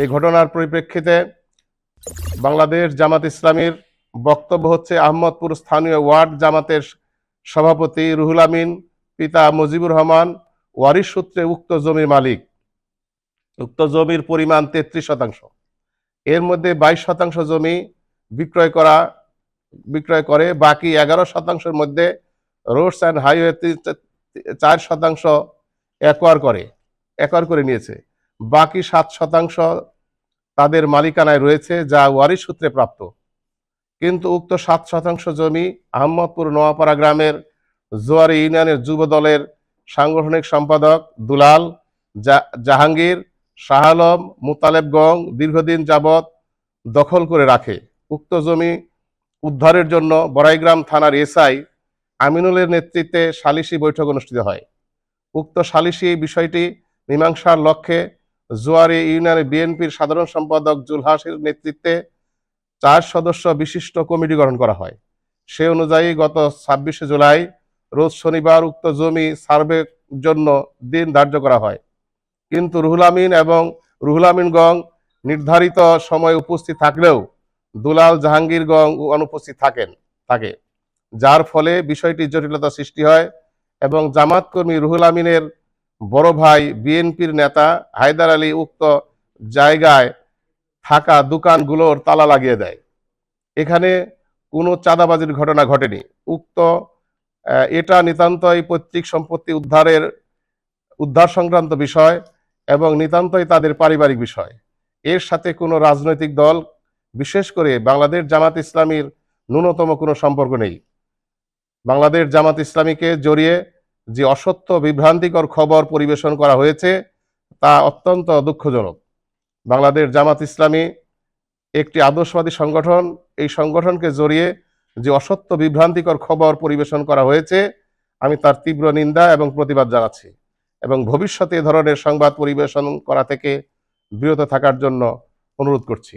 এই ঘটনার পরিপ্রেক্ষিতে বাংলাদেশ জামাত ইসলামীর বক্তব্য হচ্ছে আহমদপুর স্থানীয় ওয়ার্ড জামাতের সভাপতি রুহুল আমিন, পিতা মুজিবুর রহমান, ওয়ারিশ সূত্রে উক্ত জমির মালিক। উক্ত জমির পরিমাণ তেত্রিশ শতাংশ। এর মধ্যে বাইশ শতাংশ জমি বিক্রয় করা, বিক্রয় করে, বাকি এগারো শতাংশের মধ্যে রোডস অ্যান্ড হাইওয়ে চার শতাংশ একোয়ার করে, একর করে নিয়েছে। বাকি সাত শতাংশ তাদের মালিকানায় রয়েছে, যা ওয়ারিশ সূত্রে প্রাপ্ত। কিন্তু উক্ত সাত শতাংশ জমি আহমদপুর নোয়াপাড়া গ্রামের জোয়ারি ইউনিয়নের যুব দলের সাংগঠনিক সম্পাদক দুলাল জাহাঙ্গীর, শাহ আলম, মুতালেব গং দীর্ঘদিন যাবৎ দখল করে রাখে। উক্ত জমি উদ্ধারের জন্য বড়াইগ্রাম থানার এসআই আমিনুলের নেতৃত্বে সালিসি বৈঠক অনুষ্ঠিত হয়। উক্ত সালিসি বিষয়টি মীমাংসার লক্ষ্যে জোয়ারি ইউনিয়নের বিএনপির সাধারণ সম্পাদক জুলহাসের নেতৃত্বে চার সদস্য বিশিষ্ট কমিটি গঠন করা হয়। সে অনুযায়ী গত ছাব্বিশে জুলাই রোজ শনিবার উক্ত জমি সার্ভের জন্য দিন ধার্য করা হয়। কিন্তু রুহুল আমিন এবং রুহুল আমিন গং নির্ধারিত সময় উপস্থিত থাকলেও দুলাল জাহাঙ্গীর গং অনুপস্থিত থাকেন, থাকে, যার ফলে বিষয়টি জটিলতা সৃষ্টি হয় এবং জামাত কর্মী রুহুল আমিনের বড় ভাই বিএনপির নেতা হায়দার আলী উক্ত জায়গায় থাকা দোকানগুলোর তালা লাগিয়ে দেয়। এখানে কোনো চাঁদাবাজির ঘটনা ঘটেনি। উক্ত এটা নিতান্তই পৈতৃক সম্পত্তি উদ্ধারের, উদ্ধার সংক্রান্ত বিষয় এবং নিতান্তই তাদের পারিবারিক বিষয়। এর সাথে কোনো রাজনৈতিক দল, বিশেষ করে বাংলাদেশ জামাত ইসলামীর ন্যূনতম কোনো সম্পর্ক নেই। বাংলাদেশ জামাত ইসলামীকে জড়িয়ে যে অসত্য, বিভ্রান্তিকর খবর পরিবেশন করা হয়েছে, তা অত্যন্ত দুঃখজনক। বাংলাদেশ জামাত ইসলামী একটি আদর্শবাদী সংগঠন। এই সংগঠনকে জড়িয়ে যে অসত্য, বিভ্রান্তিকর খবর পরিবেশন করা হয়েছে, আমি তার তীব্র নিন্দা এবং প্রতিবাদ জানাচ্ছি এবং ভবিষ্যতে এ ধরনের সংবাদ পরিবেশন করা থেকে বিরত থাকার জন্য অনুরোধ করছি।